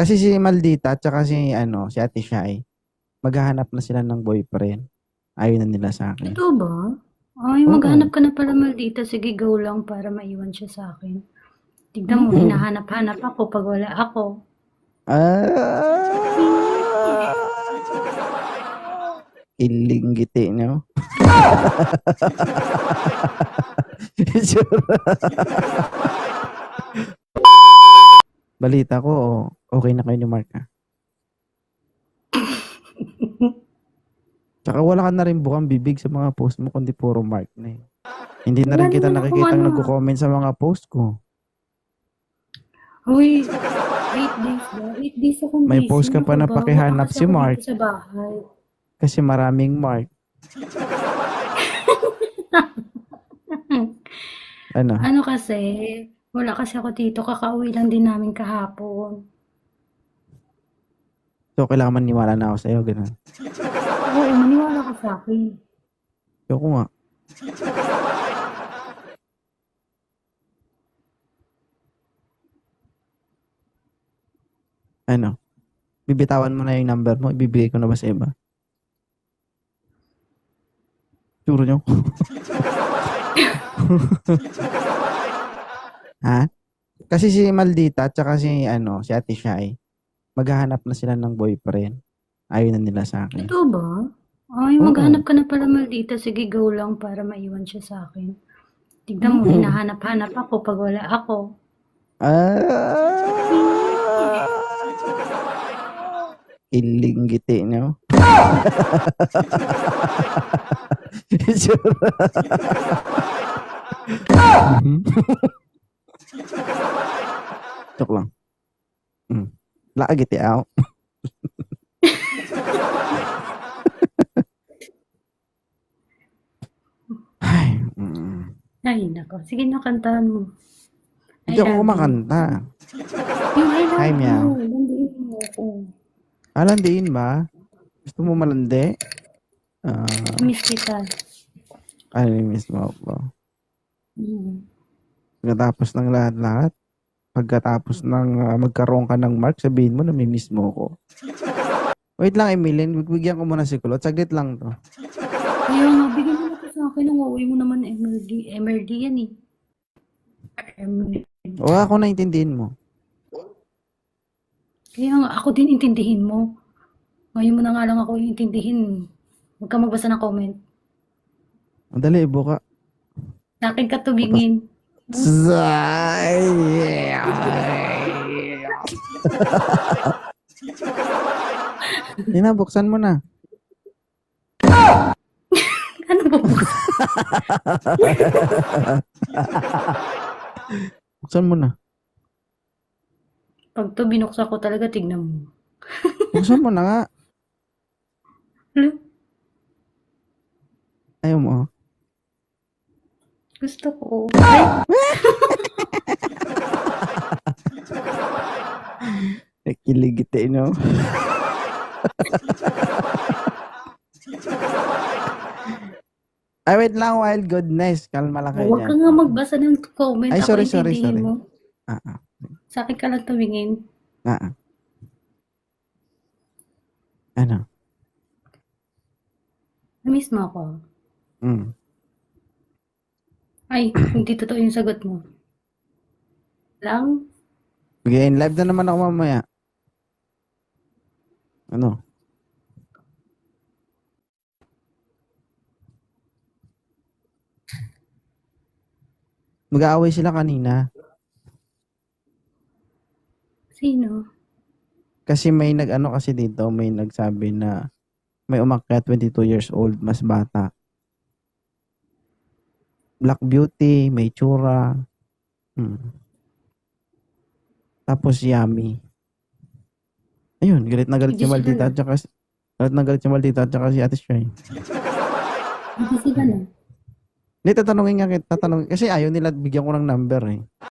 Kasi si Maldita at saka si, ano, si Ate Shai, maghahanap na sila ng boyfriend. Ayaw na nila sa akin. Ito ba? Ay, Oo. maghanap ka na pala maldita. Sige, go lang para maiwan siya sa akin. Tignan mo, hinahanap-hanap ako pag wala ako. Ah! Ilinggiti nyo. Balita ko, okay na kayo ni Mark, ha? Tsaka wala ka na rin bukang bibig sa mga post mo, kundi puro Mark na eh. Hindi na rin Wala kita naman nakikita ano. nagko-comment sa mga post ko. Uy, 8 days ba? 8 days akong May busy. post ka pa Ano na ba? pakihanap Wala kasi si ako Mark. dito sa bahay. Kasi maraming Mark. Ano? Ano kasi, wala kasi ako dito. Kakauwi lang din namin kahapon. So, kailangan maniwala na ako sa'yo, ganun. Oo, maniwala ka sa akin. Ayoko nga. Ano? Bibitawan mo na yung number mo, ibibigay ko na ba sa iba? Sure nyo? ha? Kasi si Maldita at saka si, ano, si Ate Shai, maghahanap na sila ng boyfriend. Ayaw na nila sa akin. Ito ba? Ay, maghanap ka na pala maldita. Sige, go lang para maiwan siya sa akin. Tignan mo, hinahanap-hanap ako pag wala ako. Ah! Ilinggiti nyo. Joke lang. Mm. Laagiti ako. Ay, mm. Ay, nako. Sige na, kantahan mo. Hindi ako kumakanta. Hi, meow. Landiin mo ako. Alandiin ba? Gusto mo malandi? Ah, Miss kita. yung miss mo ako? Mm. Pagkatapos ng lahat-lahat, pagkatapos ng ah, magkaroon ka ng mark, sabihin mo na may miss mo ko. Wait lang, Emilyn. Bigyan ko muna si Kulot. Saglit lang to. Nga, bigyan mo na to sa akin. Ang uuwi mo naman MLD. MLD yan eh. MLD. O ako naintindihin mo. Kaya nga, ako din intindihin mo. Ngayon mo na nga lang ako intindihin. Huwag ka magbasa ng comment. Ang dali, buka. Sa akin ka tumingin. Zay! Ina, buksan mo na. Ano ba? Buksan mo na. Pag to binuksan ko talaga, tignan mo. Buksan mo na nga. Hala, Ayaw mo. Gusto ko. Ay, Nakiligiti, no? Ay, wait lang, wild goodness. Kalma lang kayo huwag ka dyan. nga magbasa ng comment. Ay, Ako sorry, sorry, intindihin sorry. mo. Ah, ah. Sa akin ka lang tumingin. Ah, ah. Ano? Namiss mo ako. Mm. Ay, hindi totoo yung sagot mo. Lang? Okay, in live na naman ako mamaya. Ano? Mag-aaway sila kanina. Sino? Kasi may nag-ano kasi dito, may nagsabi na may umakyat 22 years old, mas bata. Black beauty, may tsura. Hmm. Tapos yummy. Ayun, galit na galit si Maldita at saka si- galit na galit si Maldita at saka si Ate Shai. Hindi, tatanungin nga kita, tatanungin. Kasi ayaw nila bigyan ko ng number eh.